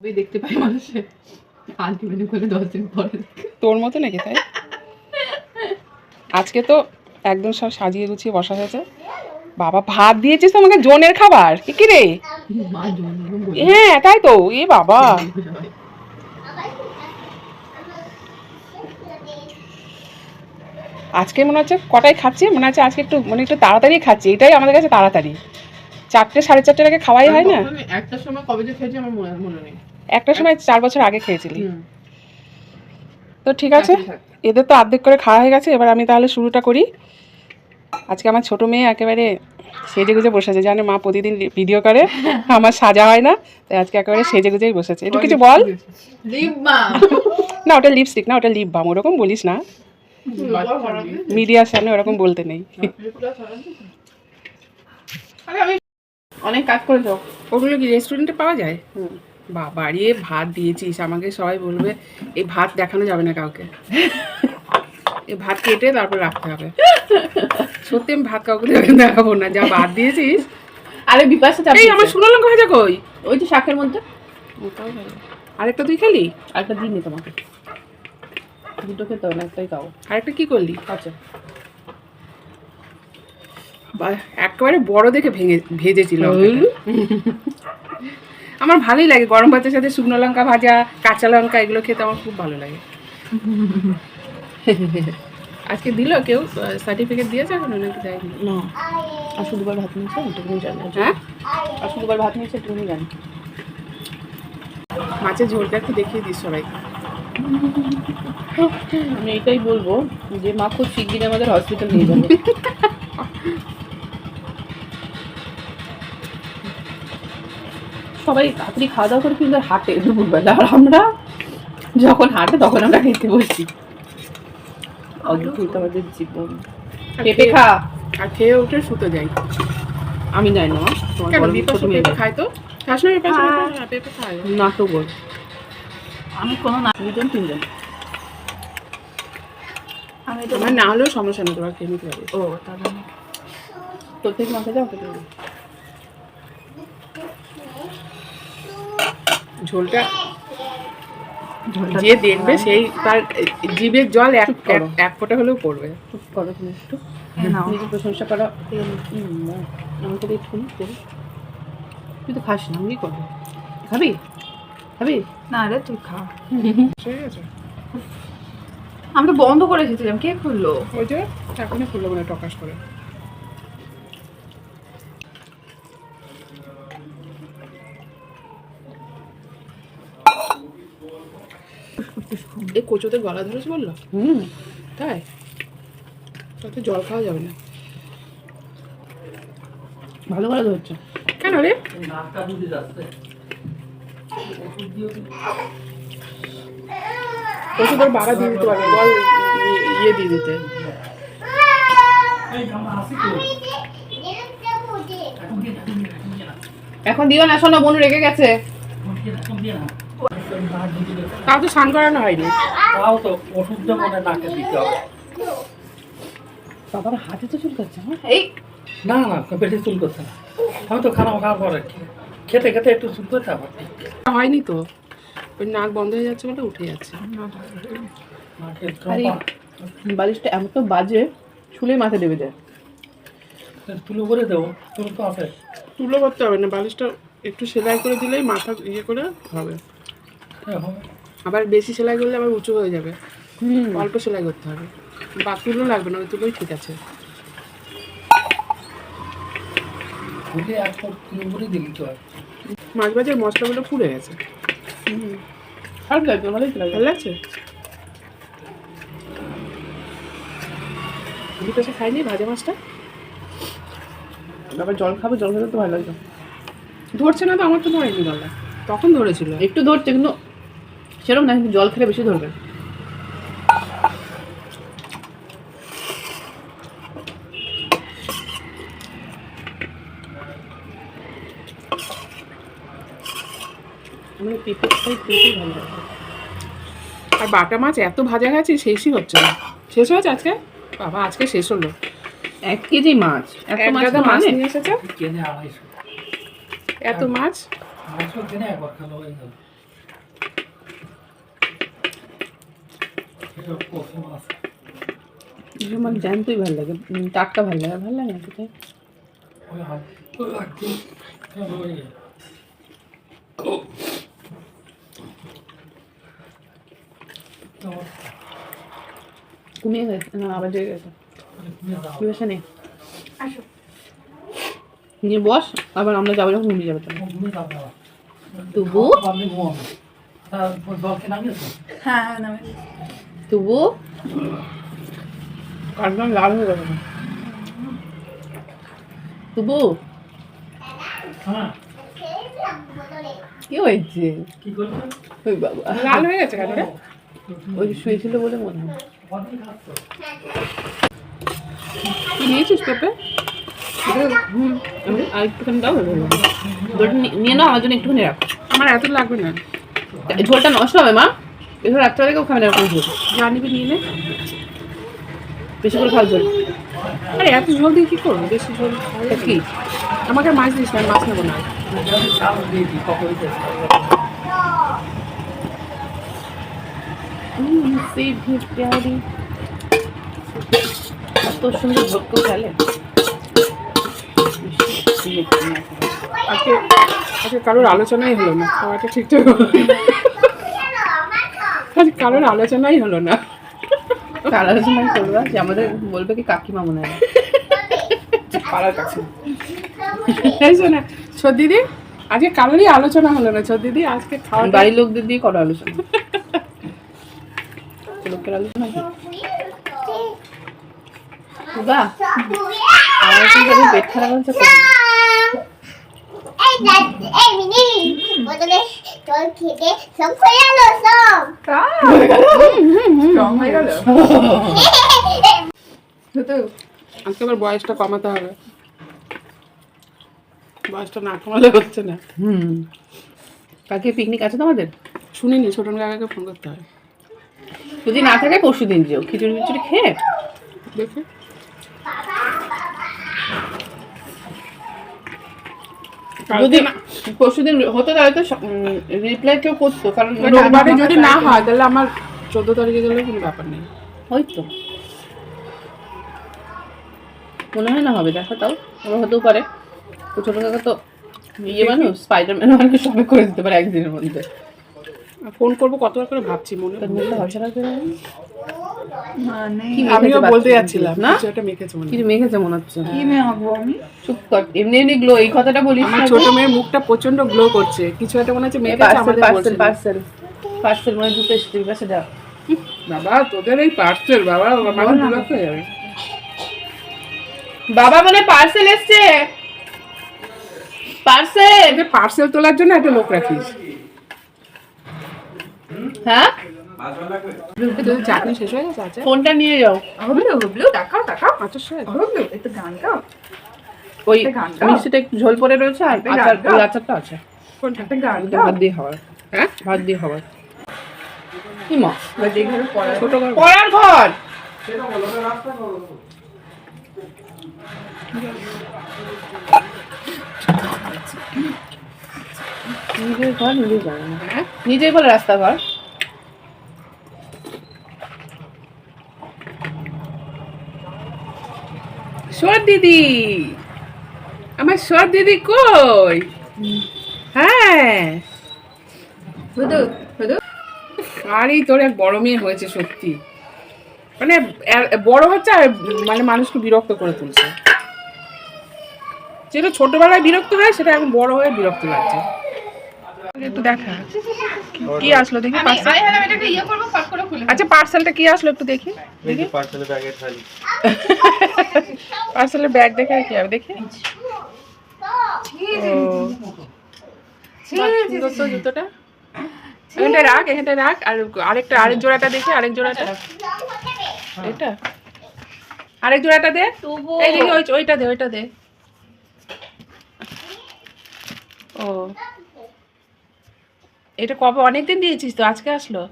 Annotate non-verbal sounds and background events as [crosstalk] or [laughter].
ওই দেখতে পাই মানুষে। আলটিমেটলি করে দশ দিন পরে তোর মতো নাকি তাই? আজকে তো একদম সব সাজিয়ে গুছিয়ে বসা হয়েছে। বাবা ভাত দিয়েছিস তোমাকে জোনের খাবার? কি রে? হ্যাঁ তাই তো এ বাবা। আজকে মনে হচ্ছে কটায় খাচ্ছি? মনে হচ্ছে আজকে একটু মানে একটু তাড়াতাড়ি খাচ্ছি। এটাই আমাদের কাছে তাড়াতাড়ি। চারটে সাড়ে চারটের আগে খাওয়াই হয় না? আমি একটার সময় কবে যে খেয়েছি আমার মনে মনে নেই। একটা সময় চার বছর আগে খেয়েছিলি। তো ঠিক আছে থাক, থাক। এদের তো অর্ধেক করে খাওয়া হয়ে গেছে এবার আমি তাহলে শুরুটা করি। আজকে আমার ছোট মেয়ে একেবারে সেজে গুজে বসেছে জানে মা প্রতিদিন ভিডিও করে আমার সাজা হয় না তাই আজকে একেবারে সেজে গুজেই বসেছে একটু কিছু বল? না ওটা লিপস্টিক না ওটা লিপ বাম ওরকম বলিস না। মিডিয়ার সামনে ওরকম বলতে নেই। অনেক কাজ করে যাও ওগুলো কি রেস্টুরেন্টে পাওয়া যায়? বা বাড়িয়ে ভাত দিয়েছিস আমাকে সবাই বলবে এই ভাত দেখানো যাবে না কাউকে। এই ভাত কেটে তারপর রাখতে হবে। সত্যি আমি ভাত কাউকে দেখাবো না যা ভাত দিয়েছিস। আরে বিপাশা এই আমার শুকনো লঙ্কা ভাজা কই? ওই যে শাকের মধ্যে। আরেকটা তুই খালি? একটা দিন নি তোমাকে। দুটো খেতে হবে একটাই খাও আরেকটা কি করলি? আচ্ছা। একেবারে বড় দেখে ভেঙে ভেজেছিল? আমার ভালোই লাগে। গরম ভাতের সাথে শুকনো লঙ্কা ভাজা কাঁচা লঙ্কা এগুলো খেতে আমার খুব ভালো লাগে। আজকে দিল কেউ? সার্টিফিকেট দিয়েছে এখন নাকি দেয়নি? না। আর শুধুবার ভাত নিয়েছে এটুকুনি জানি হ্যাঁ? আর শুধুবার ভাত নিয়েছে এটুকুনি জানি মাছের ঝোলটা একটু দেখিয়ে দিস সবাই আমি এটাই বলব যে মা খুব শিগগিরই আমাদের হসপিটাল নিয়ে যাবে। [laughs] সবাই তাড়াতাড়ি খাওয়া দাওয়া করে কিন্তু হাটে দুপুরবেলা। আর আমরা যখন হাঁটে তখন আমরা খেতে বসছি অদ্ভুত আমাদের জীবন। পেঁপে খা। আর খেয়ে উঠে শুতে যাই। আমি যাই না। মা, তোমার বিপাশা পেঁপে খায় তো? খাস না। পেঁপে? বল। আমি কোনো না দুজন তিনজন। আমি তো আমার না হলেও সমস্যা নেই তোমার খেয়ে নিতে পারিস ও তাহলে তোর থেকে মাথা যাও খেতে হবে। ঝোলটা যে দেখবে সেই তার জিভের জল এক এক- ফোঁটা হলেও পড়বে। চুপ করো তুমি একটু। নিজের প্রশংসা করা। একটু করো তুই তো খাস না আমি করব খাবি? খাবি? না রে তুই খা। ঠিক আছে আমি তো বন্ধ করে এসেছিলাম কে খুললো? ওই যে এখনই খুললো মানে টকাশ করে। এই কচুতে গলা ধরেছে বলল? হুম। তাই? তাতে জল খাওয়া যাবে না। ভালো করে ধরছো। কেন রে? ওষুধ বাবা দিয়ে দিতে পারবে। বল ইয়ে দিয়ে দিতে। এখন দিও না শোনো বোন রেগে গেছে। তাও তো স্নান করানো হয়নি? তাও তো ওষুধটা মনে নাকে দিতে হবে। বাবার হাতে তো চুলকাচ্ছে হ্যাঁ এই। না না বেশি চুল করছে না। আমি তো খানা খাওয়ার পরে। খেতে খেতে একটু চুল করতে আমার হয়নি তো। ওই নাক বন্ধ হয়ে যাচ্ছে বলে উঠে যাচ্ছে। বালিশটা এমন তো বাজে ছুলে মাথা দেবে যায়। তুলো করে দেবো তুলো তো আছে। তুলো করতে হবে না বালিশটা একটু সেলাই করে দিলেই মাথা ইয়ে করে হবে। আবার বেশি সেলাই করলে আবার উঁচু হয়ে যাবে। হুম। অল্প সেলাই করতে হবে। বাকিগুলো লাগবে না ওই তুলোই ঠিক আছে। হয়? মাছ ভাজার মশলাগুলো পুড়ে গেছে। খারাপ লাগবে ভালোই তো লাগবে। ভালো লাগছে? বিকাশে খাইনি ভাজা মাছটা? আবার জল খাবে জল খেতে তো ভালো লাগবে। ধরছে না তো আমার তো ধরেনি গলা। তখন ধরেছিল। একটু ধরছে কিন্তু সেরকম না কিন্তু জল খেলে বেশি ধরবে। আমার পেঁপেটাই পেঁপে ভালো লাগে। আর বাটা মাছ এত ভাজা গেছে শেষই হচ্ছে না। শেষ হয়েছে আজকে? বাবা আজকে শেষ হলো। এক কেজি মাছ। এত এক মাছ মাছ মানে? নিয়ে এসেছে? এত মাছ? আড়াইশো কিনে একবার খালো হয়ে গেল এটা কফি মাছ এগুলো আমার জ্যান্তই ভালো লাগে টাটকা ভালো লাগে ভালো লাগে না ওই ঘুমিয়ে গেছে না আবার জেগে গেছে। কি বসে নেই নিয়ে বস আবার আমরা যাব যখন ঘুমিয়ে যাবে তবু? হ্যাঁ হ্যাঁ নামে তবু লাল হয়ে তবু হ্যাঁ। কি হয়েছে? ওই বাবা। লাল হয়ে গেছে কেন? ওই শুয়েছিল বলে মনে হয়। নিয়েছিস পেঁপে? হুম আমি আর একটুখানি দাও নিয়ে নাও আমার জন্য একটুখানি রাখো। আমার এত লাগবে না। ঝোলটা নষ্ট হবে মা। এবার রাত্রে কেউ খাবে না এরকম ঝোল যা নিবি নিয়ে নে। বেশি করে খাও ঝোল আরে এত ঝোল দিয়ে কি করব? বেশি ঝোল খাওয়া কি? আমাকে মাছ দিস না মাছ নেব না। কত সুন্দর ভক্ত খেলে। আজকে আজকে কারোর আলোচনাই হলো না খাওয়াটা ঠিকঠাক কারোর আলোচনাই হলো না। কার আলোচনা করবে? যে আমাদের বলবে কি কাকিমা মনে হয়। পাড়ার কাছে। এই শোনা সর্দিদি আজকে কারোরই আলোচনা হলো না। সর্দিদি আজকে খাওয়া বাড়ির লোকদের দিয়ে করো আলোচনা। লোকের আলোচনা বাহ। আমার পেট খারাপ হচ্ছে আজকে আবার বয়সটা কমাতে হবে। বয়সটা না কমালে হচ্ছে না। হুম। কালকে পিকনিক আছে তোমাদের? শুনিনি ছোটন কাকাকে ফোন করতে হবে যদি না থাকে পরশু দিন যেও খিচুড়ি খিচুড়ি খেয়ে। দেখে। যদি পরশুদিন হতো তাহলে তো রিপ্লাই কেউ করতো কারণ রোববারে আমার যদি না হয় তাহলে আমার চোদ্দ তারিখে গেলে কোনো ব্যাপার নেই। ওই তো। মনে হয় না হবে দেখো তাও। আমার হতেও পারে। ছোটো কাকা তো ইয়ে মানুষ স্পাইডারম্যান মানুষ করে দিতে পারে একদিনের মধ্যে। ফোন করব কতবার করে ভাবছি মনে? মানে মেখেছে আমিও বলতে যাচ্ছিলাম না? একটা মেখেছে মনে হয়। কি মেঘেছে মনে হচ্ছে? কি মেয়াবো আমি? চুপ কর এমনি এমনি গ্লো এই কথাটা বলিস আমার না ছোট মেয়ের মুখটা প্রচণ্ড গ্লো করছে। কিছু একটা মনে হচ্ছে মেখেছে পার্সেল আমাদের পার্সেল পার্সেল পার্সেল মানে দুটো এই পাশে দাও বাবা তোদের এই পার্সেল বাবা মানুষ বিরক্ত হয়ে যাবে। বাবা মানে পার্সেল এসছে। পার্সেল। পার্সেল তোলার জন্য একটা লোক রাখিস। হ্যাঁ? চাটনি শেষ হয়ে গেছে আছে ফোনটা নিয়ে যাও। হবলু হবলু তাকাও তাকাও আচ্ছা শেষ। হবলু একটু গান গাও। ওই একটা গান গাও। মিষ্টিটা একটু ঝোল পড়ে রয়েছে আর আচার ওই আচারটা আছে। কোনটা? গান গাও। ভাত দিয়ে খাবার হ্যাঁ? ভাত দিয়ে খাবার কি মা? এবার দেখে পড়া ছোট ঘর। পড়ার ঘর! নিজের ঘর জানে হ্যাঁ? নিজেই বলে সর দিদি। আমার সর দিদি কই? হ্যাঁ। আরে তোর এক বড় মেয়ে হয়েছে সত্যি। মানে বড় হচ্ছে আর মানে মানুষকে বিরক্ত করে তুলছে। যেটা ছোটবেলায় বিরক্ত হয় সেটা এখন বড় হয়ে বিরক্ত লাগছে। একটু দেখা। কি আসলো দেখি পার্সেল এটাকে ইয়ে করব পাক করে খুলে আচ্ছা পার্সেলটা কি আসলো একটু দেখি। দেখি পার্সেলের [laughs] ব্যাগ দেখে আর কি হবে? দেখি। জুতোটা। রাখ রাখ। আর আরেকটা আরেক জোড়াটা দেখি আরেক জোড়াটা। এটা? আরেক জোড়াটা দে। এই দেখি ওই ওইটা দে ওইটা দে। ও। এটা কবে? অনেকদিন দিয়েছিস তো আজকে আসলো?